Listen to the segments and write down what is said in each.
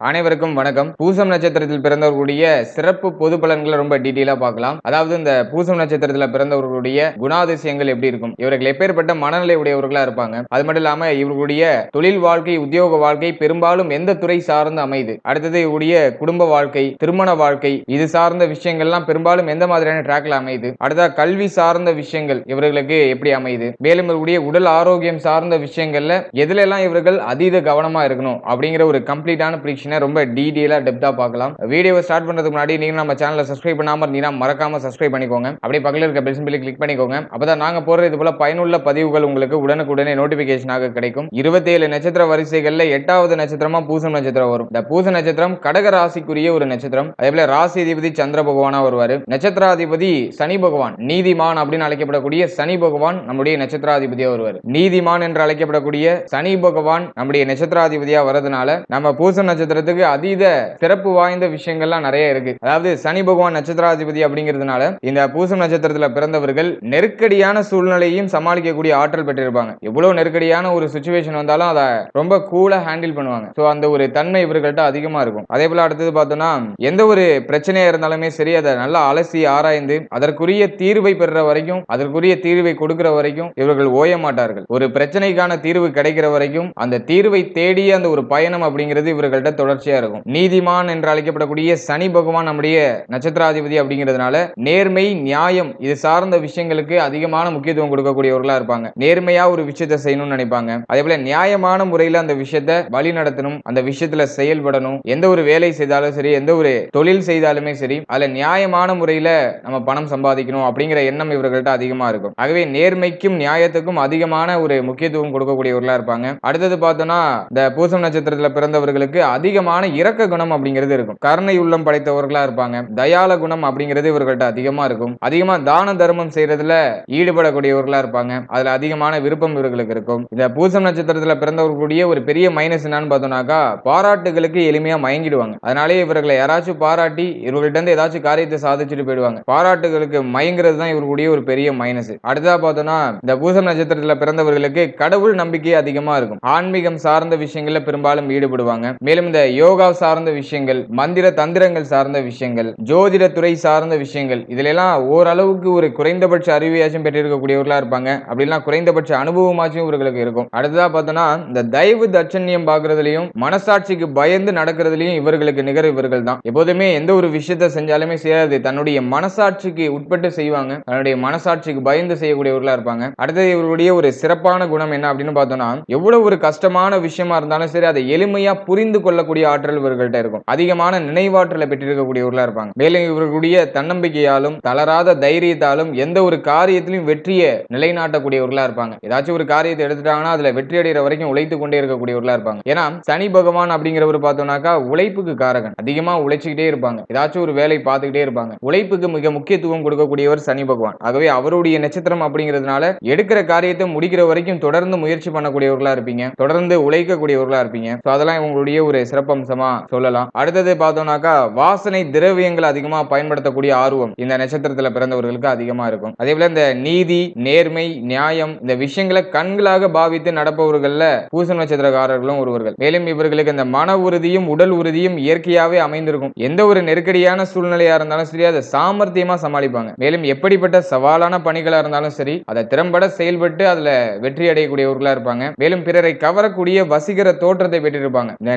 அனைவருக்கும் வணக்கம். பூசம் நட்சத்திரத்தில் பிறந்தவர்களுடைய சிறப்பு பொது பலன்களை ரொம்ப டீட்டெயிலா பார்க்கலாம். அதாவது இந்த பூசம் நட்சத்திரத்தில் பிறந்தவர்களுடைய குணாதிசயங்கள் எப்படி இருக்கும்? இவர்கள் எப்பேற்பட்ட மனநிலை உடையவர்களா இருப்பாங்க? அது மட்டும் இல்லாம இவர்களுடைய தொழில் வாழ்க்கை உத்தியோக வாழ்க்கை பெரும்பாலும் எந்த துறை சார்ந்து அமைது அடுத்தது இவருடைய குடும்ப வாழ்க்கை திருமண வாழ்க்கை இது சார்ந்த விஷயங்கள்லாம் பெரும்பாலும் எந்த மாதிரியான டிராக்ல அமையுது? அடுத்த கல்வி சார்ந்த விஷயங்கள் இவர்களுக்கு எப்படி அமையுது? மேலும் இவருடைய உடல் ஆரோக்கியம் சார்ந்த விஷயங்கள்ல எதுல எல்லாம் இவர்கள் அதீத கவனமா இருக்கணும்? அப்படிங்கிற ஒரு கம்ப்ளீட்டான செக்ஷனை ரொம்ப டீடெயிலாக டெப்தா பார்க்கலாம். வீடியோவை ஸ்டார்ட் பண்ணுறதுக்கு முன்னாடி நீங்க நம்ம சேனலை சப்ஸ்கிரைப் பண்ணாம இருந்தீங்கன்னா மறக்காம சப்ஸ்கிரைப் பண்ணிக்கோங்க. அப்படியே பக்கத்தில் இருக்க பெல் சிம்பிளை கிளிக் பண்ணிக்கோங்க. அப்பதான் நாங்க போடுற இது போல பயனுள்ள பதிவுகள் உங்களுக்கு உடனுக்குடனே நோட்டிஃபிகேஷனாக கிடைக்கும். இருபத்தி ஏழு நட்சத்திர வரிசைகளில் எட்டாவது நட்சத்திரமா பூசம் நட்சத்திரம் வரும். இந்த பூச நட்சத்திரம் கடக ராசிக்குரிய ஒரு நட்சத்திரம். அதே போல ராசி அதிபதி சந்திர பகவானா வருவார். நட்சத்திராதிபதி சனி பகவான். நீதிமான் அப்படின்னு அழைக்கப்படக்கூடிய சனி பகவான் நம்முடைய நட்சத்திராதிபதியாக வருவார். நீதிமான் என்று அழைக்கப்படக்கூடிய சனி பகவான் நம்முடைய நட்சத்திராதிபதியா வரதுனால நம்ம பூசம் நட்சத்திரத்துக்கு அதீத சிறப்பு வாய்ந்த விஷயங்கள்லாம் நிறைய இருக்கு. அதாவது சனி பகவான் நட்சத்திராதிபதி அப்படிங்கிறதுனால இந்த பூசம் நட்சத்திரத்துல பிறந்தவர்கள் நெருக்கடியான சூழ்நிலையும் சமாளிக்கக்கூடிய ஆற்றல் பெற்றிருப்பாங்க. எவ்வளவு நெருக்கடியான ஒரு சுச்சுவேஷன் வந்தாலும் அதை ரொம்ப கூலா ஹேண்டில் பண்ணுவாங்க. ஸோ அந்த ஒரு தன்மை இவர்கள்ட்ட அதிகமா இருக்கும். அதே போல அடுத்தது பார்த்தோம்னா எந்த ஒரு பிரச்சனையா இருந்தாலுமே சரி அதை நல்லா அலசி ஆராய்ந்து அதற்குரிய தீர்வை பெறுற வரைக்கும் அதற்குரிய தீர்வை கொடுக்கிற வரைக்கும் இவர்கள் ஓய மாட்டார்கள். ஒரு பிரச்சனைக்கான தீர்வு கிடைக்கிற வரைக்கும் அந்த தீர்வை தேடிய அந்த ஒரு பயணம் அப்படிங்கிறது இவர்கள்ட்ட தொடர்ச்சியா இருக்கும். நீதிமான் என்று அழைக்கப்படக்கூடிய சனி பகவான் நம்முடைய நட்சத்திராதிபதி அப்படிங்கிறதுனால நேர்மை நியாயம் இது சார்ந்த விஷயங்களுக்கு அதிகமான முக்கியத்துவம் கொடுக்கக்கூடியவர்களா இருப்பாங்க. நேர்மையா ஒரு விஷயத்தை செய்யணும்னு நினைப்பாங்க. அதே போல நியாயமான முறையில அந்த விஷயத்தை வழி நடத்தணும் அந்த விஷயத்துல செயல்படணும். எந்த ஒரு வேலை செய்தாலும் சரி எந்த ஒரு தொழில் செய்தாலுமே சரி அதுல நியாயமான முறையில நம்ம பணம் சம்பாதிக்கணும் அப்படிங்கிற எண்ணம் இவர்கள்ட்ட அதிகமா இருக்கும். ஆகவே நேர்மைக்கும் நியாயத்துக்கும் அதிகமான ஒரு முக்கியத்துவம் கொடுக்கக்கூடியவர்களா இருப்பாங்க. அடுத்தது பார்த்தோம்னா இந்த பூசம் நட்சத்திரத்துல பிறந்தவர்களுக்கு அதிக அதிகமான இரக்க குணம் அப்படிங்கிறது இருக்கும். கருணை உள்ளம் படைத்தவர்களா இருப்பாங்க. தயால குணம் அப்படிங்கிறது இவர்கள்ட்ட அதிகமா இருக்கும். அதிகமா தான தர்மம் செய்யறதுல ஈடுபடக்கூடியவர்களா இருப்பாங்க. அதுல அதிகமான விருப்பம் இவர்களுக்கு இருக்கும். இந்த பூசம் நட்சத்திரத்துல பிறந்தவர்களுடைய ஒரு பெரிய மைனஸ் என்னன்னு பார்த்தோம்னாக்கா பாராட்டுகளுக்கு எளிமையா மயங்கிடுவாங்க. அதனாலே இவர்களை யாராச்சும் பாராட்டி இவர்கள்ட்ட இருந்து ஏதாச்சும் காரியத்தை சாதிச்சுட்டு போயிடுவாங்க. பாராட்டுகளுக்கு மயங்கிறது தான் இவர்களுடைய ஒரு பெரிய மைனஸ் அடுத்ததா பார்த்தோம்னா இந்த பூசம் நட்சத்திரத்துல பிறந்தவர்களுக்கு கடவுள் நம்பிக்கை அதிகமா இருக்கும். ஆன்மீகம் சார்ந்த விஷயங்கள்ல பெரும்பாலும் ஈடுபடுவாங்க. மேலும் இந்த யோகா சார்ந்த விஷயங்கள் மந்திர தந்திரங்கள் சார்ந்த விஷயங்கள் ஜோதிட துறை சார்ந்த விஷயங்கள் இதுல எல்லாம் ஓரளவுக்கு ஒரு குறைந்தபட்ச அறிவியாச்சும் பெற்றிருக்கக்கூடியவர்களா இருப்பாங்க. அப்படிலாம் குறைந்தபட்ச அனுபவமாச்சும் இவர்களுக்கு இருக்கும். அடுத்ததா பார்த்தோம்னா இந்த தயவு தட்சண்யம் பாக்குறதுலயும் மனசாட்சிக்கு பயந்து நடக்கிறதுலயும் இவர்களுக்கு நிகர் இவர்கள் தான். எப்போதுமே எந்த ஒரு விஷயத்தை செஞ்சாலுமே செய்யாது. தன்னுடைய மனசாட்சிக்கு உட்பட்டு செய்வாங்க. தன்னுடைய மனசாட்சிக்கு பயந்து செய்யக்கூடியவர்களா இருப்பாங்க. அடுத்தது இவர்களுடைய ஒரு சிறப்பான குணம் என்ன அப்படின்னு பார்த்தோம்னா எவ்வளவு ஒரு கஷ்டமான விஷயமா இருந்தாலும் சரி அதை எளிமையா புரிந்து கொள்ளக்கூடிய ஆற்றல் இவர்கள்ட்ட இருக்கும். அதிகமான நினைவாற்றலை பெற்றிருக்கக்கூடியவர்களா இருப்பாங்க. மேலும் இவர்களுடைய தன்னம்பிக்கையாலும் தளராத தைரியத்தாலும் எந்த ஒரு காரியத்திலும் வெற்றியை நிலைநாட்டக்கூடியவர்களா இருப்பாங்க. ஏதாச்சும் ஒரு காரியத்தை எடுத்துட்டாங்கன்னா அதுல வெற்றி அடைகிற வரைக்கும் உழைத்து கொண்டே இருக்கக்கூடியவர்களா இருப்பாங்க. ஏன்னா சனி பகவான் அப்படிங்கிறவர் பார்த்தோம்னாக்கா உழைப்புக்கு காரகன். அதிகமா உழைச்சிக்கிட்டே இருப்பாங்க. ஏதாச்சும் ஒரு வேலை பார்த்துக்கிட்டே இருப்பாங்க. உழைப்புக்கு மிக முக்கியத்துவம் கொடுக்கக்கூடியவர் சனி பகவான். ஆகவே அவருடைய நட்சத்திரம் அப்படிங்கிறதுனால எடுக்கிற காரியத்தை முடிக்கிற வரைக்கும் தொடர்ந்து முயற்சி பண்ணக்கூடியவர்களா இருப்பீங்க. தொடர்ந்து உழைக்கக்கூடியவர்களா இருப்பீங்க. ஸோ அதெல்லாம் இவங்களுடைய ஒரு சிறப்பு சிறப்பம்சமா சொல்லலாம். அடுத்தது பார்த்தோம்னாக்கா வாசனை திரவியங்கள் அதிகமா பயன்படுத்தக்கூடிய ஆர்வம் இந்த நட்சத்திரத்துல பிறந்தவர்களுக்கு அதிகமா இருக்கும். அதே போல இந்த நீதி நேர்மை நியாயம் இந்த விஷயங்களை கண்களாக பாவித்து நடப்பவர்கள்ல பூச நட்சத்திரக்காரர்களும் ஒருவர்கள். மேலும் இவர்களுக்கு இந்த மன உறுதியும் உடல் உறுதியும் இயற்கையாவே அமைந்திருக்கும். எந்த ஒரு நெருக்கடியான சூழ்நிலையா இருந்தாலும் சரி அதை சாமர்த்தியமா சமாளிப்பாங்க. மேலும் எப்படிப்பட்ட சவாலான பணிகளா இருந்தாலும் சரி அதை திறம்பட செயல்பட்டு அதுல வெற்றி அடையக்கூடியவர்களா இருப்பாங்க. மேலும் பிறரை கவரக்கூடிய வசீகர தோற்றத்தை பெற்றிருப்பாங்க. இந்த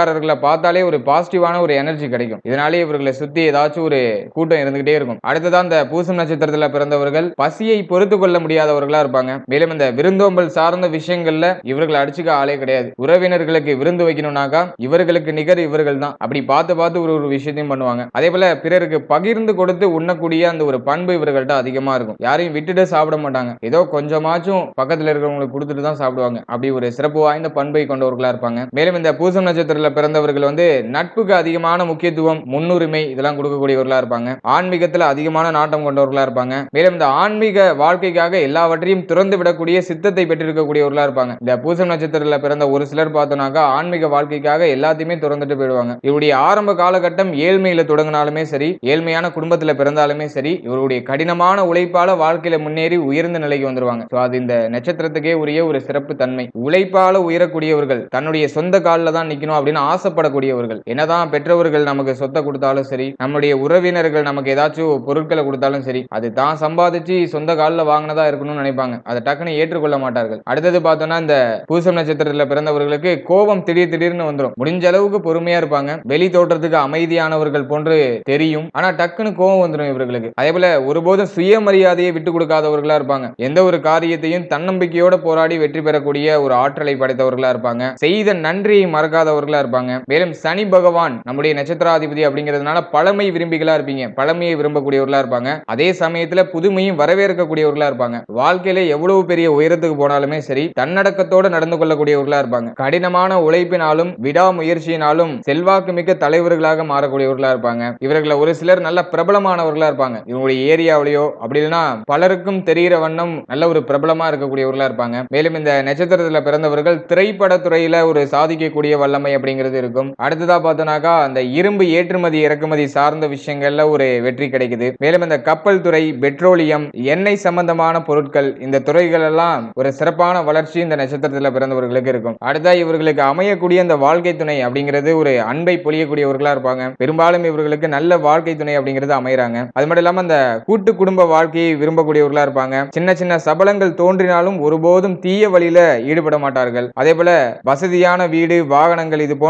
சொந்தக்காரர்களை பார்த்தாலே ஒரு பாசிட்டிவான ஒரு எனர்ஜி கிடைக்கும். இதனாலே இவர்களை சுத்தி ஏதாச்சும் ஒரு கூட்டம் இருந்துகிட்டே இருக்கும். அடுத்ததான் இந்த பூசம் நட்சத்திரத்துல பிறந்தவர்கள் பசியை பொறுத்து கொள்ள முடியாதவர்களா இருப்பாங்க. மேலும் இந்த விருந்தோம்பல் சார்ந்த விஷயங்கள்ல இவர்களை அடிச்சுக்க ஆளே கிடையாது. உறவினர்களுக்கு விருந்து வைக்கணும்னாக்கா இவர்களுக்கு நிகர் இவர்கள் தான் அப்படி பார்த்து பார்த்து ஒரு ஒரு விஷயத்தையும் பண்ணுவாங்க. அதே போல பிறருக்கு பகிர்ந்து கொடுத்து உண்ணக்கூடிய அந்த ஒரு பண்பு இவர்கள்ட்ட அதிகமா இருக்கும். யாரையும் விட்டுட்டு சாப்பிட மாட்டாங்க. ஏதோ கொஞ்சமாச்சும் பக்கத்துல இருக்கிறவங்களுக்கு கொடுத்துட்டு தான் சாப்பிடுவாங்க. அப்படி ஒரு சிறப்பு வாய்ந்த பண்பை கொண்டவர்களா இருப்பாங்க. மேலும் இந்த பூசம் நட்சத்திரத்துல பிறந்தவர்கள் வந்து நட்புக்கு அதிகமான முக்கியத்துவம் முன்னுரிமை இதெல்லாம் கொடுக்கக்கூடியவர்களா இருப்பாங்க. ஆன்மீகத்துல அதிகமான நாட்டம் கொண்டவர்களா இருப்பாங்க. மேலும் இந்த ஆன்மீக வாழ்க்கைக்காக எல்லாவற்றையும் திறந்து விடக்கூடிய சித்தத்தை பெற்றிருக்கக்கூடியவர்களா இருப்பாங்க. இந்த பூசம் நட்சத்திரத்துல பிறந்த ஒரு சிலர் பார்த்தோம்னாக்கா ஆன்மீக வாழ்க்கைக்காக எல்லாத்தையுமே திறந்துட்டு போயிடுவாங்க. இவருடைய ஆரம்ப காலகட்டம் ஏழ்மையில தொடங்கினாலுமே சரி ஏழ்மையான குடும்பத்துல பிறந்தாலுமே சரி இவருடைய கடினமான உழைப்பால வாழ்க்கையில முன்னேறி உயர்ந்த நிலைக்கு வந்துருவாங்க. அது இந்த நட்சத்திரத்துக்கே உரிய ஒரு சிறப்பு தன்மை. உழைப்பால உயரக்கூடியவர்கள் தன்னுடைய சொந்த காலில் தான் நிக்கணும் அப்படின்னு அப்படின்னு ஆசைப்படக்கூடியவர்கள். என்னதான் பெற்றவர்கள் நமக்கு சொத்தை கொடுத்தாலும் சரி நம்முடைய உறவினர்கள் நமக்கு ஏதாச்சும் பொருட்களை கொடுத்தாலும் சரி அது தான் சம்பாதிச்சு சொந்த காலில் வாங்கினதா இருக்கணும்னு நினைப்பாங்க. அதை டக்குன்னு ஏற்றுக்கொள்ள மாட்டார்கள். அடுத்தது பார்த்தோம்னா இந்த பூசம் நட்சத்திரத்தில் பிறந்தவர்களுக்கு கோபம் திடீர் திடீர்னு வந்துடும் முடிஞ்ச அளவுக்கு பொறுமையா இருப்பாங்க. வெளி தோற்றத்துக்கு அமைதியானவர்கள் போன்று தெரியும். ஆனா டக்குன்னு கோபம் வந்துடும் இவர்களுக்கு. அதே போல ஒருபோதும் சுயமரியாதையை விட்டு கொடுக்காதவர்களா இருப்பாங்க. எந்த ஒரு காரியத்தையும் தன்னம்பிக்கையோட போராடி வெற்றி பெறக்கூடிய ஒரு ஆற்றலை படைத்தவர்களா இருப்பாங்க. செய்த நன்றியை மறக்காதவர்களா இருப்பாங்க. மேலும் சனி பகவான் நம்முடைய நட்சத்திராதிபதி அப்படிங்கிறதுனால பழமை விரும்பிகளா இருப்பீங்க. பழமையை விரும்பக்கூடியவர்களா இருப்பாங்க. அதே சமயத்துல புதுமையும் வரவேற்கக்கூடியவர்களா இருப்பாங்க. வாழ்க்கையில எவ்வளவு பெரிய உயரத்துக்கு போனாலுமே சரி தன்னடக்கத்தோட நடந்து கொள்ளக்கூடியவர்களா இருப்பாங்க. கடினமான உழைப்பினாலும் விடாமுயற்சியினாலும் செல்வாக்கு மிக்க தலைவர்களாக மாறக்கூடியவர்களா இருப்பாங்க. இவர்கள ஒரு சிலர் நல்ல பிரபலமானவர்களா இருப்பாங்க. இவங்களுடைய ஏரியாவிலேயோ அப்படி இல்லைன்னா பலருக்கும் தெரிகிற வண்ணம் நல்ல ஒரு பிரபலமா இருக்கக்கூடியவர்களா இருப்பாங்க. மேலும் இந்த நட்சத்திரத்துல பிறந்தவர்கள் திரைப்படத்துறையில ஒரு சாதிக்கக்கூடிய வல்லமை அப்படிங்கிறது இருக்கும். அடுத்ததா பார்த்தோம்னாக்கா அந்த இரும்பு ஏற்றுமதி இறக்குமதி சார்ந்த விஷயங்கள்ல ஒரு வெற்றி கிடைக்குது. மேலும் இந்த கப்பல் துறை பெட்ரோலியம் எண்ணெய் சம்பந்தமான பொருட்கள் இந்த துறைகள் எல்லாம் ஒரு சிறப்பான வளர்ச்சி இந்த நட்சத்திரத்துல பிறந்தவர்களுக்கு இருக்கும். அடுத்தா இவர்களுக்கு அமையக்கூடிய அந்த வாழ்க்கை துணை அப்படிங்கிறது ஒரு அன்பை பொழியக்கூடியவர்களா இருப்பாங்க. பெரும்பாலும் இவர்களுக்கு நல்ல வாழ்க்கை துணை அப்படிங்கிறது அமையறாங்க. அது மட்டும் இல்லாம அந்த கூட்டு குடும்ப வாழ்க்கையை விரும்பக்கூடியவர்களா இருப்பாங்க. சின்ன சின்ன சபலங்கள் தோன்றினாலும் ஒருபோதும் தீய வழியில ஈடுபட மாட்டார்கள். அதே போல வசதியான வீடு வாகனங்கள் இது போன்ற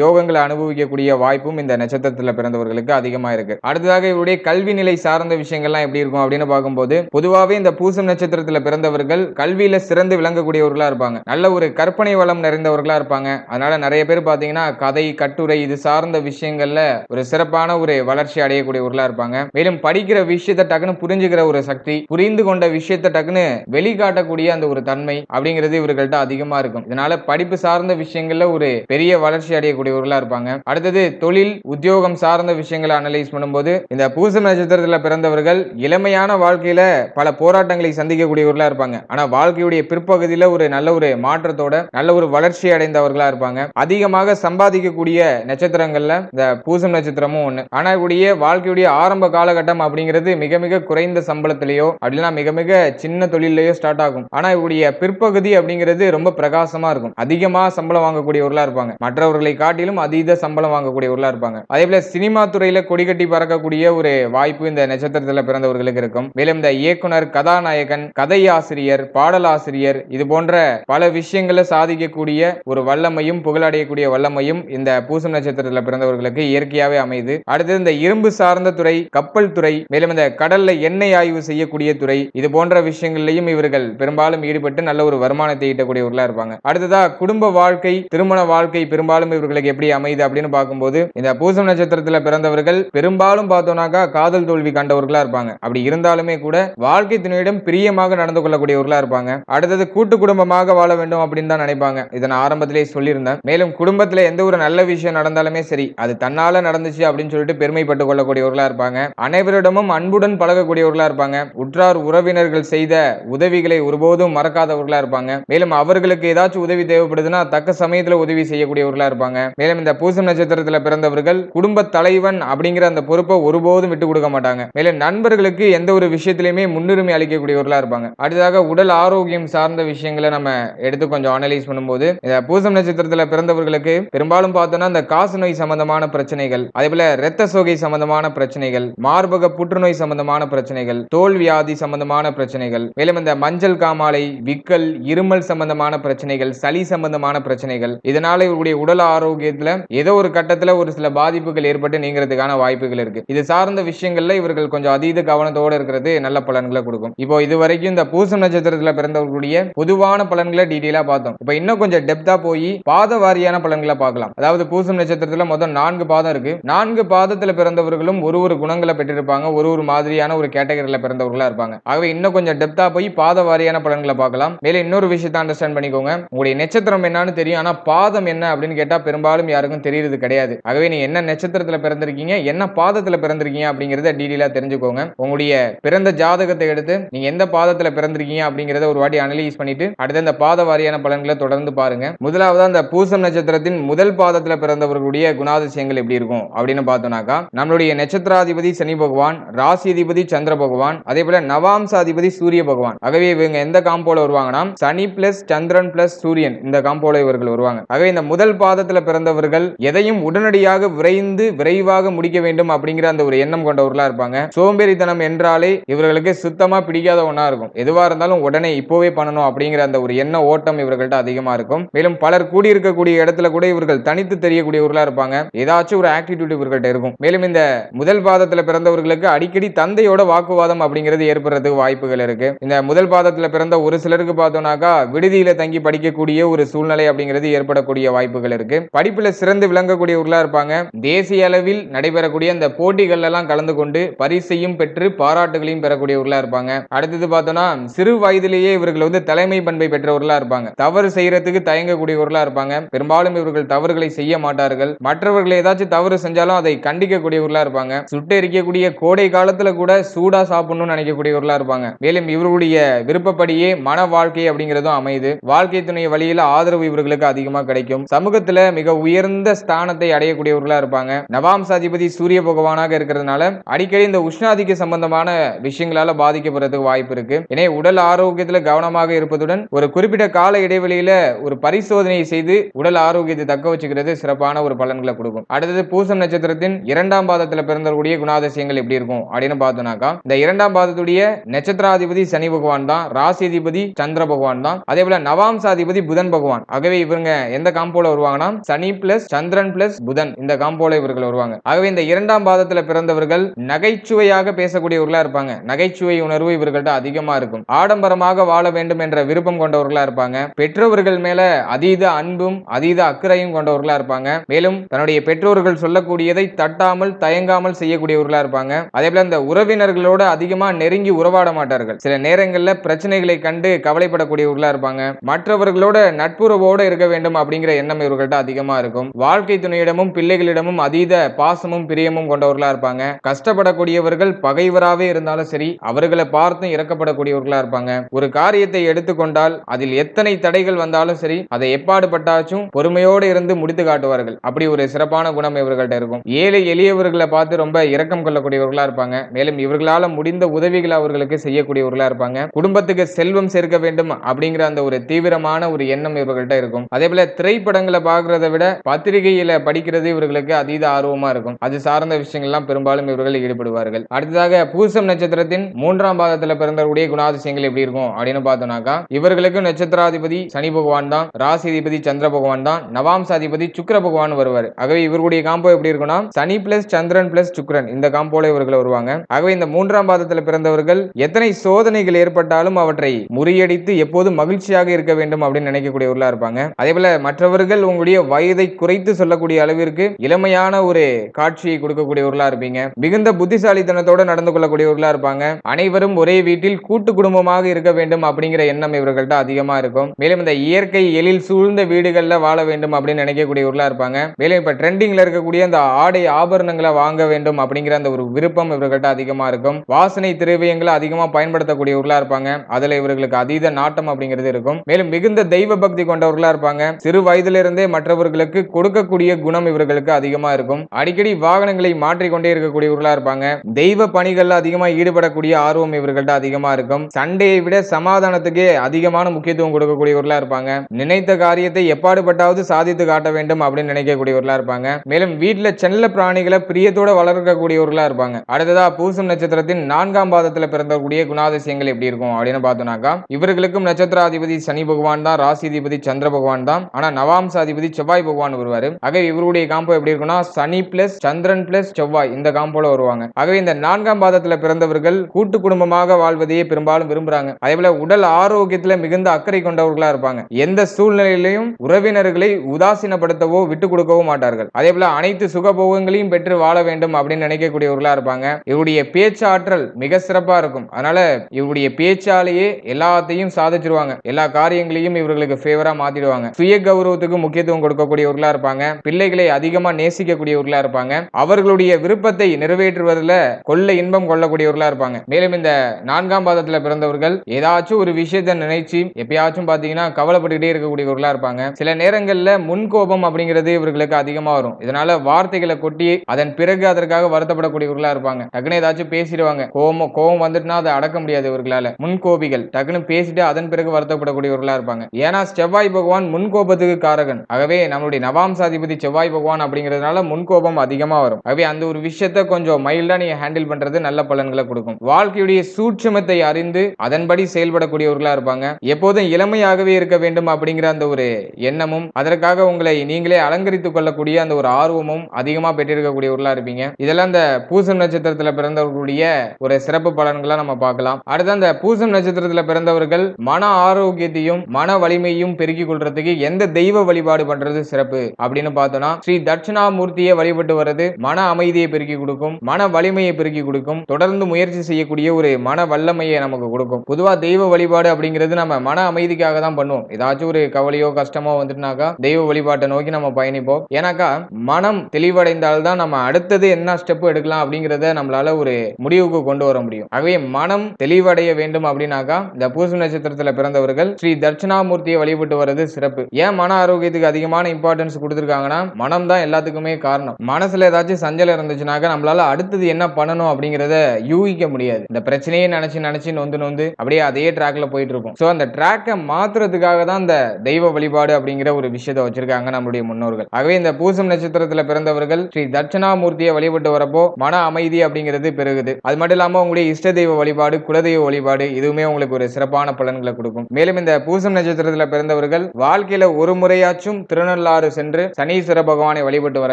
யோகங்களை அனுபவிக்கக்கூடிய வாய்ப்பும் இந்த நட்சத்திரத்துல பிறந்தவர்களுக்கு அதிகமா இருக்கு. அடுத்ததாக இவருடைய கல்வி நிலை சார்ந்த விஷயங்கள்லாம் எப்படி இருக்கும் அப்படின்னு பார்க்கும்போது பொதுவாகவே இந்த பூசம் நட்சத்திரத்துல பிறந்தவர்கள் கல்வியில சிறந்து விளங்கக்கூடியவர்களா இருப்பாங்க. நல்ல ஒரு கற்பனை வளம் நிறைந்தவர்களா இருப்பாங்க. அதனால நிறைய பேர் பாத்தீங்கன்னா கதை கட்டுரை இது சார்ந்த விஷயங்கள்ல ஒரு சிறப்பான ஒரு வளர்ச்சி அடையக்கூடியவர்களா இருப்பாங்க. மேலும் படிக்கிற விஷயத்தை டக்குன்னு புரிஞ்சுக்கிற ஒரு சக்தி புரிந்து கொண்ட விஷயத்தை டக்குன்னு வெளிக்காட்டக்கூடிய அந்த ஒரு தன்மை அப்படிங்கிறது இவர்கள்ட்ட அதிகமா இருக்கும். இதனால படிப்பு சார்ந்த விஷயங்கள்ல ஒரு பெரிய வளர்ச்சி அடையக்கூடியவர்களா இருப்பாங்க. அடுத்தது தொழில் உத்தியோகம் சார்ந்த விஷயங்களை அனலைஸ் பண்ணும்போது இந்த பூசம் நட்சத்திரத்தில் பிறந்தவர்கள் இளமையான வாழ்க்கையில பல போராட்டங்களை சந்திக்கக்கூடியவர்களா இருப்பாங்க. ஆனா வாழ்க்கையுடைய பிற்பகுதியில ஒரு நல்ல ஒரு மாற்றத்தோட நல்ல ஒரு வளர்ச்சி அடைந்தவர்களா இருப்பாங்க. அதிகமாக சம்பாதிக்கக்கூடிய நட்சத்திரங்கள்ல இந்த பூசம் நட்சத்திரமும் ஒண்ணு. ஆனா இவருடைய வாழ்க்கையுடைய ஆரம்ப காலகட்டம் அப்படிங்கிறது மிக மிக குறைந்த சம்பளத்திலேயோ அப்படின்னா மிக மிக சின்ன தொழிலையோ ஸ்டார்ட் ஆகும். ஆனா இவருடைய பிற்பகுதி அப்படிங்கிறது ரொம்ப பிரகாசமா இருக்கும். அதிகமா சம்பளம் வாங்கக்கூடியவர்களா இருப்பாங்க. மற்ற மற்றவர்களை காட்டிலும் அதீத சம்பளம் வாங்கக்கூடியவர்களா இருப்பாங்க. அதே போல சினிமா துறையில கொடிகட்டி பறக்கக்கூடிய ஒரு வாய்ப்பு இந்த நட்சத்திரத்துல பிறந்தவர்களுக்கு இருக்கும். மேலும் இந்த இயக்குனர் கதாநாயகன் கதை ஆசிரியர் பாடலாசிரியர் இது போன்ற பல விஷயங்களை சாதிக்கக்கூடிய ஒரு வல்லமையும் புகழடையக்கூடிய வல்லமையும் இந்த பூசம் நட்சத்திரத்துல பிறந்தவர்களுக்கு இயற்கையாவே அமையுது. அடுத்தது இந்த இரும்பு சார்ந்த துறை கப்பல் துறை மேலும் இந்த கடல்ல எண்ணெய் ஆய்வு செய்யக்கூடிய துறை இது போன்ற விஷயங்கள்லையும் இவர்கள் பெரும்பாலும் ஈடுபட்டு நல்ல ஒரு வருமானத்தை ஈட்டக்கூடியவர்களா இருப்பாங்க. அடுத்ததா குடும்ப வாழ்க்கை திருமண வாழ்க்கை பெரும்பாலும் இவர்களுக்கு எப்படி அமையுது அப்படின்னு பார்க்கும்போது இந்த பூசம் நட்சத்திரத்துல பிறந்தவர்கள் பெரும்பாலும் பார்த்தோம்னாக்கா காதல் தோல்வி கண்டவர்களா இருப்பாங்க. அப்படி இருந்தாலுமே கூட வாழ்க்கை துணையிடம் பிரியமாக நடந்து கொள்ளக்கூடியவர்களா இருப்பாங்க. அடுத்தது கூட்டு குடும்பமாக வாழ வேண்டும் அப்படின்னு தான் நினைப்பாங்க. இதை நான் ஆரம்பத்திலேயே சொல்லியிருந்தேன். மேலும் குடும்பத்துல எந்த ஒரு நல்ல விஷயம் நடந்தாலுமே சரி அது தன்னால நடந்துச்சு அப்படின்னு சொல்லிட்டு பெருமைப்பட்டு கொள்ளக்கூடியவர்களா இருப்பாங்க. அனைவரிடமும் அன்புடன் பழகக்கூடியவர்களா இருப்பாங்க. உற்றார் உறவினர்கள் செய்த உதவிகளை ஒருபோதும் மறக்காதவர்களா இருப்பாங்க. மேலும் அவர்களுக்கு ஏதாச்சும் உதவி தேவைப்படுதுன்னா தக்க சமயத்துல உதவி செய்யக்கூடியவர்கள் இருப்பாங்க. மேலும் இந்த பூசம் நட்சத்திரத்துல பிறந்தவர்கள் குடும்ப தலைவன் அப்படிங்கிற அந்த பொறுப்பை ஒருபோதும் விட்டு கொடுக்க மாட்டாங்க. மேலும் நண்பர்களுக்கு எந்த ஒரு விஷயத்திலையுமே முன்னுரிமை அளிக்கக்கூடியவர்களா இருப்பாங்க. அடுத்ததாக உடல் ஆரோக்கியம் சார்ந்த விஷயங்களை நம்ம எடுத்து கொஞ்சம் அனலைஸ் பண்ணும்போது இந்த பூசம் நட்சத்திரத்துல பிறந்தவர்களுக்கு பெரும்பாலும் பார்த்தோம்னா இந்த காசு நோய் சம்பந்தமான பிரச்சனைகள் அதே போல இரத்த சோகை சம்பந்தமான பிரச்சனைகள் மார்பக புற்றுநோய் சம்பந்தமான பிரச்சனைகள் தோல் வியாதி சம்பந்தமான பிரச்சனைகள் மேலும் இந்த மஞ்சள் காமாலை விக்கல் இருமல் சம்பந்தமான பிரச்சனைகள் சளி சம்பந்தமான பிரச்சனைகள் இதனால இவருடைய உடல் ஆரோக்கியத்துல ஏதோ ஒரு கட்டத்துல ஒரு சில பாதிப்புகள் ஏற்பட்டு நீங்கிறதுக்கான வாய்ப்புகள் இருக்கு. இது சார்ந்த விஷயங்கள்ல இவர்கள் கொஞ்சம் அதீத கவனத்தோட இருக்கிறது நல்ல பலன்களை கொடுக்கும். இப்போ இது வரைக்கும் இந்த பூசம் நட்சத்திரத்துல பிறந்தவர்களுடைய பொதுவான பலன்களை டீட்டெயிலாக பார்த்தோம். இப்போ இன்னும் கொஞ்சம் டெப்தா போய் பாத வாரியான பலன்களை பார்க்கலாம். அதாவது பூசம் நட்சத்திரத்துல மொத்தம் நான்கு பாதம் இருக்கு. நான்கு பாதத்துல பிறந்தவர்களும் ஒரு ஒரு குணங்களை பெற்றிருப்பாங்க. ஒரு ஒரு மாதிரியான ஒரு கேட்டகரியில பிறந்தவர்களா இருப்பாங்க. ஆகவே இன்னும் கொஞ்சம் டெப்தா போய் பாத வாரியான பலன்களை பார்க்கலாம். மேலே இன்னொரு விஷயத்தை அண்டர்ஸ்டாண்ட் பண்ணிக்கோங்க. உங்களுடைய நட்சத்திரம் என்னன்னு தெரியும். ஆனா பாதம் என்ன அப்படின்னு கேட்டா பெரும்பாலும் யாருக்கும் தெரியறது கிடையாது. ஆகவே நீ என்ன நட்சத்திரத்துல பிறந்திருக்கீங்க என்ன பாதத்துல பிறந்திருக்கீங்க அப்படிங்கறத டீடெயிலா தெரிஞ்சுக்கோங்க. உங்களுடைய பிறந்த ஜாதகத்தை எடுத்து நீங்க எந்த பாதத்துல பிறந்திருக்கீங்க அப்படிங்கறத ஒரு வாட்டி அனலைஸ் பண்ணிட்டு அடுத்த அந்த பாத வாரியான பலன்களை தொடர்ந்து பாருங்க. முதலாவது அந்த பூசம் நட்சத்திரத்தின் முதல் பாதத்துல பிறந்தவர்களுடைய குணாதிசயங்கள் எப்படி இருக்கும் அப்படின்னு பார்த்தோம்னாக்கா நம்மளுடைய நட்சத்திராதிபதி சனி பகவான் ராசிதிபதி சந்திர பகவான் அதே போல நவாம்சாதிபதி சூரிய பகவான். ஆகவே இவங்க எந்த காம்போல வருவாங்கன்னா சனி பிளஸ் சந்திரன் பிளஸ் சூரியன் இந்த காம்போல இவர்கள் வருவாங்க. ஆகவே இந்த முதல் பாத பாதத்தில் பிறந்தவர்கள் எதையும் உடனடியாக விரைந்து விரைவாக முடிக்க வேண்டும் அப்படிங்கிற அந்த ஒரு எண்ணம் கொண்டவர்களா இருப்பாங்க. சோம்பேறித்தனம் என்றாலே இவர்களுக்கு சுத்தமா பிடிக்காத ஒன்றா இருக்கும். எதுவா இருந்தாலும் உடனே இப்போவே பண்ணணும் அப்படிங்கிற அந்த ஒரு எண்ண ஓட்டம் இவர்கள்ட்ட அதிகமா இருக்கும். மேலும் பலர் கூடியிருக்கக்கூடிய இடத்துல கூட இவர்கள் தனித்து தெரியக்கூடியவர்களா இருப்பாங்க. ஏதாச்சும் ஒரு ஆக்டிடியூட் இவர்கள்ட்ட இருக்கும். மேலும் இந்த முதல் பாதத்தில் பிறந்தவர்களுக்கு அடிக்கடி தந்தையோட வாக்குவாதம் அப்படிங்கிறது ஏற்படுறதுக்கு வாய்ப்புகள் இருக்கு. இந்த முதல் பாதத்தில் பிறந்த ஒரு சிலருக்கு பார்த்தோம்னாக்கா விடுதியில தங்கி படிக்கக்கூடிய ஒரு சூழ்நிலை அப்படிங்கிறது ஏற்படக்கூடிய வாய்ப்புகள் இருக்கு. படிப்புல சிறந்து விளங்கக்கூடியவர்களா இருப்பாங்க. தேசிய அளவில் நடைபெறக்கூடிய அந்த போட்டிகள் எல்லாம் கலந்து கொண்டு பரிசையும் பெற்று பாராட்டுகளையும் பெறக்கூடியவர்களா இருப்பாங்க. அடுத்தது பார்த்தோம்னா சிறு வயதிலேயே இவர்கள் வந்து தலைமை பண்பை பெற்றவர்களா இருப்பாங்க. தவறு செய்யறதுக்கு தயங்கக்கூடியவர்களா இருப்பாங்க. பெரும்பாலும் இவர்கள் தவறுகளை செய்ய மாட்டார்கள். மற்றவர்கள் ஏதாச்சும் தவறு செஞ்சாலும் அதை கண்டிக்கக்கூடியவர்களா இருப்பாங்க. சுட்டெரிக்கக்கூடிய கோடை காலத்துல கூட சூடா சாப்பிடணும்னு நினைக்கக்கூடியவர்களா இருப்பாங்க. மேலும் இவர்களுடைய விருப்பப்படியே மன வாழ்க்கை அப்படிங்கிறதும் அமையுது. வாழ்க்கை துணை வழியில ஆதரவு இவர்களுக்கு அதிகமா கிடைக்கும். சமூகத்துல மிக உயர்ந்த ஸ்தானத்தை அடையக்கூடியவர்களா இருப்பாங்க. நவாம்சாதிபதி சூரிய பகவானாக இருக்கிறதுனால அடிக்கடி இந்த உஷ்ணாதிக்க சம்பந்தமான விஷயங்களால பாதிக்கப்படுறதுக்கு வாய்ப்பு இருக்கு. எனவே உடல் ஆரோக்கியத்துல கவனமாக இருப்பதுடன் ஒரு குறிப்பிட்ட கால இடைவெளியில ஒரு பரிசோதனை செய்து உடல் ஆரோக்கியத்தை தக்க வச்சுக்கிறது சிறப்பான ஒரு பலன்களை கொடுக்கும். அடுத்தது பூசம் நட்சத்திரத்தின் இரண்டாம் பாதத்துல பிறந்தக்கூடிய குணாதிசயங்கள் எப்படி இருக்கும் அப்படின்னு பார்த்தோம்னாக்கா இந்த இரண்டாம் பாதத்துடைய நட்சத்திராதிபதி சனி பகவான் தான் ராசிதிபதி சந்திர பகவான் தான் அதே போல நவாம்சாதிபதி புதன் பகவான். ஆகவே இவங்க எந்த காம்போல வருவாங்க வருவாங்கன்னா சனி பிளஸ் சந்திரன் பிளஸ் புதன் இந்த காம்போல இவர்கள் வருவாங்க. ஆகவே இந்த இரண்டாம் பாதத்துல பிறந்தவர்கள் நகைச்சுவையாக பேசக்கூடியவர்களா இருப்பாங்க. நகைச்சுவை உணர்வு இவர்கள்ட்ட அதிகமா இருக்கும். ஆடம்பரமாக வாழ வேண்டும் என்ற விருப்பம் கொண்டவர்களா இருப்பாங்க. பெற்றோர்கள் மேல அதீத அன்பும் அதீத அக்கறையும் கொண்டவர்களா இருப்பாங்க. மேலும் தன்னுடைய பெற்றோர்கள் சொல்லக்கூடியதை தட்டாமல் தயங்காமல் செய்யக்கூடியவர்களா இருப்பாங்க. அதே போல இந்த உறவினர்களோட அதிகமா நெருங்கி உறவாட மாட்டார்கள். சில நேரங்களில் பிரச்சனைகளை கண்டு கவலைப்படக்கூடியவர்களா இருப்பாங்க. மற்றவர்களோட நட்புறவோட இருக்க வேண்டும் அப்படிங்கிற எண்ணம் இவர்கள் இவர்கள்ட்ட அதிகமா இருக்கும். வாழ்க்கை துணையிடமும் பிள்ளைகளிடமும் அதீத பாசமும் பிரியமும் கொண்டவர்களா இருப்பாங்க. கஷ்டப்படக்கூடியவர்கள் பகைவராகவே இருந்தாலும் சரி அவர்களை பார்த்தும் இறக்கப்படக்கூடியவர்களா இருப்பாங்க. ஒரு காரியத்தை எடுத்துக்கொண்டால் அதில் எத்தனை தடைகள் வந்தாலும் சரி அதை எப்பாடுபட்டாச்சும் பொறுமையோடு இருந்து முடித்து காட்டுவார்கள். அப்படி ஒரு சிறப்பான குணம் இவர்கள்ட்ட இருக்கும். ஏழை எளியவர்களை பார்த்து ரொம்ப இரக்கம் கொள்ளக்கூடியவர்களா இருப்பாங்க. மேலும் இவர்களால முடிந்த உதவிகளை அவர்களுக்கு செய்யக்கூடியவர்களா இருப்பாங்க. குடும்பத்துக்கு செல்வம் சேர்க்க வேண்டும் அப்படிங்கிற அந்த ஒரு தீவிரமான ஒரு எண்ணம் இவர்கள்ட்ட இருக்கும். அதே போல திரைப்படங்களை பார்க்கறத விட பத்திரிகையில படிக்கிறது இவர்களுக்கு அதீத ஆர்வமா இருக்கும். அது சார்ந்த விஷயங்கள்லாம் பெரும்பாலும் இவர்கள் ஈடுபடுவார்கள். அடுத்ததாக பூசம் நட்சத்திரத்தின் மூன்றாம் பாதத்துல பிறந்தவருடைய குணாதிசயங்கள் எப்படி இருக்கும் அப்படின்னு பார்த்தோம்னாக்கா இவர்களுக்கு நட்சத்திராதிபதி சனி பகவான் தான் ராசிதிபதி சந்திர பகவான் தான் நவாம்சாதிபதி சுக்கர பகவான் வருவார். ஆகவே இவர்களுடைய காம்போ எப்படி இருக்கும்னா சனி பிளஸ் சந்திரன் பிளஸ் சுக்கரன் இந்த காம்போல இவர்கள் வருவாங்க. ஆகவே இந்த மூன்றாம் பாதத்துல பிறந்தவர்கள் எத்தனை சோதனைகள் ஏற்பட்டாலும் அவற்றை முறியடித்து எப்போதும் மகிழ்ச்சியாக இருக்க வேண்டும் அப்படின்னு நினைக்கக்கூடியவர்களா இருப்பாங்க. அதே போல மற்றவர்கள் உங்களுடைய வயதை குறைத்து சொல்லக்கூடிய அளவிற்கு இளமையான ஒரு காட்சியை கொடுக்கக்கூடியவர்களா இருப்பீங்க. மிகுந்த புத்திசாலித்தனத்தோட நடந்து கொள்ளக்கூடியவர்களா இருப்பாங்க. அனைவரும் ஒரே வீட்டில் கூட்டு குடும்பமாக இருக்க வேண்டும் அப்படிங்கிற எண்ணம் இவர்கள்ட்ட அதிகமா இருக்கும். மேலும் இந்த இயற்கை எழில் சூழ்ந்த வீடுகள்ல வாழ வேண்டும் அப்படின்னு நினைக்கக்கூடியவர்களா இருப்பாங்க. மேலும் இப்ப ட்ரெண்டிங்ல இருக்கக்கூடிய அந்த ஆடை ஆபரணங்களை வாங்க வேண்டும் அப்படிங்கிற அந்த ஒரு விருப்பம் இவர்கள்ட்ட அதிகமா இருக்கும். வாசனை திரவியங்களை அதிகமா பயன்படுத்தக்கூடியவர்களா இருப்பாங்க. அதுல இவர்களுக்கு அதீத நாட்டம் அப்படிங்கிறது இருக்கும். மேலும் மிகுந்த தெய்வ பக்தி கொண்டவர்களா இருப்பாங்க. சிறு வயதிலிருந்தே மற்றவர்களுக்கு கொடுக்கக்கூடிய குணம் இவர்களுக்கு அதிகமா இருக்கும். அடிக்கடி வாகனங்களை மாற்றிக்கொண்டே இருக்கக்கூடியவர்களா இருப்பாங்க. தெய்வ பணிகள்ல அதிகமா ஈடுபடக்கூடிய ஆர்வம் இவர்கள்ட்ட அதிகமா இருக்கும். சண்டையை விட சமாதானத்துக்கே அதிகமான முக்கியத்துவம் கொடுக்கக்கூடியவர்களா இருப்பாங்க. நினைத்த காரியத்தை எப்பாடுபட்டாவது சாதித்து காட்ட வேண்டும் அப்படின்னு நினைக்கக்கூடியவர்களா இருப்பாங்க. மேலும் வீட்டுல செல்ல பிராணிகளை பிரியத்தோட வளர்க்கக்கூடியவர்களா இருப்பாங்க. அடுத்ததா பூசம் நட்சத்திரத்தின் நான்காம் பாதத்துல பிறந்தக்கூடிய குணாதிசயங்கள் எப்படி இருக்கும் அப்படின்னு பார்த்தோம்னாக்கா இவர்களுக்கும் நட்சத்திராதிபதி சனி பகவான் தான் ராசிதிபதி சந்திர பகவான் தான். ஆனா நவாம்சாதிபதி செவ்வாய் பகவான் வருவார். ஆகவே இவருடைய காம்போ எப்படி இருக்கும்னா சனி பிளஸ் சந்திரன் பிளஸ் செவ்வாய் இந்த காம்போல வருவாங்க. ஆகவே இந்த நான்காம் பாதத்தில் பிறந்தவர்கள் கூட்டு குடும்பமாக வாழ்வதையே பெரும்பாலும் விரும்புறாங்க. அதே போல உடல் ஆரோக்கியத்துல மிகுந்த அக்கறை கொண்டவர்களா இருப்பாங்க. எந்த சூழ்நிலையிலையும் உறவினர்களை உதாசீனப்படுத்தவோ விட்டு கொடுக்கவோ மாட்டார்கள். அதே போல அனைத்து சுகபோகங்களையும் பெற்று வாழ வேண்டும் அப்படின்னு நினைக்கக்கூடியவர்களா இருப்பாங்க. இவருடைய பேச்சாற்றல் மிக சிறப்பா இருக்கும். அதனால இவருடைய பேச்சாலேயே எல்லாத்தையும் சாதிச்சிருவாங்க. எல்லா காரியங்களையும் இவர்களுக்கு ஃபேவரா மாத்திடுவாங்க. சுய கௌரவத்துக்கு முக்கியத்துவம் கொடுக்கக்கூடியவர்களா இருப்பாங்க. பிள்ளைகளை அதிகமா நேசிக்கக்கூடியவர்களா இருப்பாங்க. அவர்களுடைய விருப்பத்தை நிறைவேற்றுவதில் கொள்ள இன்பம் கொள்ளக்கூடியவர்களா இருப்பாங்க. மேலும் இந்த நான்காம் பாதத்தில் பிறந்தவர்கள் ஏதாச்சும் ஒரு விஷயத்தை நினைச்சு எப்பயாச்சும் பாத்தீங்கன்னா கவலைப்பட்டுக்கிட்டே இருக்கக்கூடியவர்களா இருப்பாங்க. சில நேரங்களில் முன்கோபம் அப்படிங்கிறது இவர்களுக்கு அதிகமா வரும். இதனால வார்த்தைகளை கொட்டி அதன் பிறகு அதற்காக வருத்தப்படக்கூடியவர்களா இருப்பாங்க. டக்குன்னு ஏதாச்சும் பேசிடுவாங்க. கோபம் கோபம் வந்துட்டுனா அதை அடக்க முடியாது இவர்களால. முன்கோபிகள் டக்குன்னு பேசிட்டு அதன் பிறகு வருத்தப்படக்கூடியவர்களா இருப்பாங்க. ஏன்னா செவ்வாய் பகவான் முன்கோபத்துக்கு காரகன். ஆகவே நம்மளுடைய நவாம்சாதிபதி செவ்வாய் பகவான் அப்படிங்கிறதுனால முன்கோபம் அதிகமா வரும். ஆகவே அந்த ஒரு விஷயத்த கொஞ்சம் மைல்டா நீங்கள் ஹேண்டில் பண்றது நல்ல பலன்களை கொடுக்கும். வாழ்க்கையுடைய சூட்சுமத்தை அறிந்து அதன்படி செயல்படக்கூடியவர்களா இருப்பாங்க. எப்போதும் இளமையாகவே இருக்க வேண்டும் அப்படிங்கிற அந்த ஒரு எண்ணமும் அதற்காக உங்களை நீங்களே அலங்கரித்துக் கொள்ளக்கூடிய அந்த ஒரு ஆர்வமும் அதிகமா பெற்றிருக்கக்கூடியவர்களாக இருப்பீங்க. இதெல்லாம் இந்த பூசம் நட்சத்திரத்தில் பிறந்தவர்களுடைய ஒரு சிறப்பு பலன்களா நம்ம பார்க்கலாம். அடுத்து அந்த பூசம் நட்சத்திரத்துல பிறந்தவர்கள் மன ஆரோக்கியத்தையும் மன வலிமையும் பெருக்கிக் கொள்றதுக்கு எந்த தெய்வ வழிபாடு பண்றது சிறப்பு. அப்படின்னு பார்த்தோம்னா ஸ்ரீ தட்சிணாமூர்த்தியை வழிபட்டு வர்றது மன அமைதியை பெருக்கி கொடுக்கும் மன வலிமையை பெருக்கி கொடுக்கும் தொடர்ந்து முயற்சி செய்யக்கூடிய ஒரு மன வல்லமையை நமக்கு கொடுக்கும். பொதுவா தெய்வ வழிபாடு அப்படிங்கிறது நம்ம மன அமைதிக்காக தான் பண்ணுவோம். ஏதாச்சும் ஒரு கவலையோ கஷ்டமோ வந்துட்டுனாக்கா தெய்வ வழிபாட்டை நோக்கி நம்ம பயணிப்போம். ஏன்னாக்கா மனம் தெளிவடைந்தால்தான் நம்ம அடுத்தது என்ன ஸ்டெப் எடுக்கலாம் அப்படிங்கிறத நம்மளால ஒரு முடிவுக்கு கொண்டு வர முடியும். ஆகவே மனம் தெளிவடைய வேண்டும் அப்படின்னாக்கா இந்த பூச நட்சத்திரத்துல பிறந்தவர்கள் ஸ்ரீ தட்சிணாமூர்த்தியை வழிபட்டு வர்றது சிறப்பு. ஏன் மன ஆரோக்கியத்துக்கு அதிக அதிகமான இம்பார்ட்டன்ஸ் கொடுத்துருக்காங்கன்னா மனம் தான் எல்லாத்துக்குமே காரணம். மனசுல ஏதாச்சும் சஞ்சலம் இருந்துச்சுனாக்கா நம்மளால அடுத்தது என்ன பண்ணணும் அப்படிங்கிறத யூகிக்க முடியாது. இந்த பிரச்சனையே நினைச்சு நினைச்சு நொந்து நொந்து அப்படியே அதே ட்ராக்ல போயிட்டு இருக்கும் ஸோ அந்த ட்ராக்கை மாத்துறதுக்காக தான் இந்த தெய்வ வழிபாடு அப்படிங்கிற ஒரு விஷயத்தை வச்சிருக்காங்க நம்மளுடைய முன்னோர்கள். ஆகவே இந்த பூசம் நட்சத்திரத்துல பிறந்தவர்கள் ஸ்ரீ தட்சிணாமூர்த்தியை வழிபட்டு வரப்போ மன அமைதி அப்படிங்கிறது பெருகுது. அது மட்டும் இல்லாம உங்களுடைய இஷ்ட தெய்வ வழிபாடு குலதெய்வ வழிபாடு இதுவுமே உங்களுக்கு ஒரு சிறப்பான பலன்களை கொடுக்கும். மேலும் இந்த பூசம் நட்சத்திரத்துல பிறந்தவர்கள் வாழ்க்கையில ஒரு முறையாச்சும் திருநள்ளாறு சென்று சனீஸ்வர பகவானை வழிபட்டு வர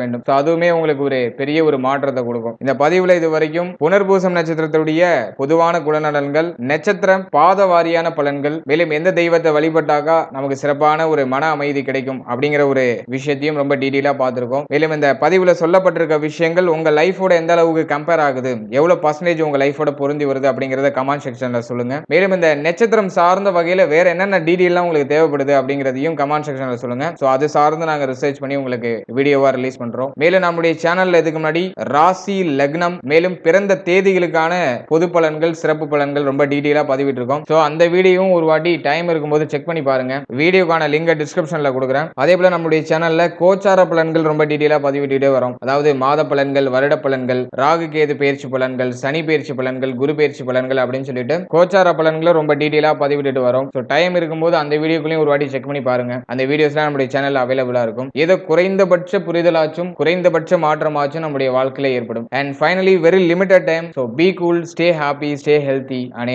வேண்டும். அதுவுமே உங்களுக்கு ஒரு பெரிய ஒரு மாற்றத்தை கொடுக்கும். இந்த பதிவுல இது வரைக்கும் புனர்பூசம் நட்சத்திரத்துடைய பொதுவான குணநலன்கள் நட்சத்திரம் பாத வாரியான பலன்கள் மேலும் எந்த தெய்வத்தை வழிபட்டாக்கா நமக்கு சிறப்பான ஒரு மன அமைதி கிடைக்கும் அப்படிங்கிற ஒரு விஷயத்தையும் ரொம்ப டீட்டெயிலா பார்த்திருக்கோம். மேலும் இந்த பதிவுல சொல்லப்பட்டிருக்க விஷயங்கள் உங்க லைஃபோட எந்த அளவுக்கு கம்பேர் ஆகுது எவ்வளவு பர்சன்டேஜ் உங்க லைஃபோட பொருந்தி வருது அப்படிங்கறத கமெண்ட் செக்ஷன்ல சொல்லுங்க. மேலும் இந்த நட்சத்திரம் சார்ந்த வகையில வேற என்னென்ன டீட்டெயிலாம் உங்களுக்கு தேவைப்படுது அப்படிங்கிறதையும் கமெண்ட் செக்ஷன்ல சொல்லுங்க. ஸோ அது சார்ந்து நாங்கள் ரிசர்ச் பண்ணி உங்களுக்கு வீடியோவாக ரிலீஸ் பண்றோம். மேலும் நம்முடைய சேனலில் இதுக்கு முன்னாடி ராசி லக்னம் மேலும் பிறந்த தேதிகளுக்கான பொது பலன்கள் சிறப்பு பலன்கள் ரொம்ப டீட்டெயிலாக பதிவிட்டு இருக்கோம் ஸோ அந்த வீடியோவும் ஒரு வாட்டி டைம் இருக்கும்போது செக் பண்ணி பாருங்க. வீடியோக்கான லிங்கை டிஸ்கிரிப்ஷனில் கொடுக்குறேன். அதே போல நம்முடைய சேனலில் கோச்சார பலன்கள் ரொம்ப டீட்டெயிலாக பதிவிட்டுட்டே வரும். அதாவது மாத பலன்கள் வருட பலன்கள் ராகு கேது பயிற்சி பலன்கள் சனி பயிற்சி பலன்கள் குரு பயிற்சி பலன்கள் அப்படின்னு சொல்லிட்டு கோச்சார பலன்களை ரொம்ப டீட்டெயிலாக பதிவிட்டுட்டு வரும். ஸோ டைம் இருக்கும்போது அந்த வீடியோக்குள்ளேயும் ஒரு வாட்டி செக் பண்ணி பாருங்க. அந்த வீடியோஸ்லாம் நம்முடைய சேனல் அவைலபிளா இருக்கும். ஏதோ குறைந்தபட்ச புரிதலாச்சும் குறைந்தபட்ச மாற்றமாச்சும் நம்முடைய வாழ்க்கையில ஏற்படும். And finally very limited time so be cool stay happy stay healthy and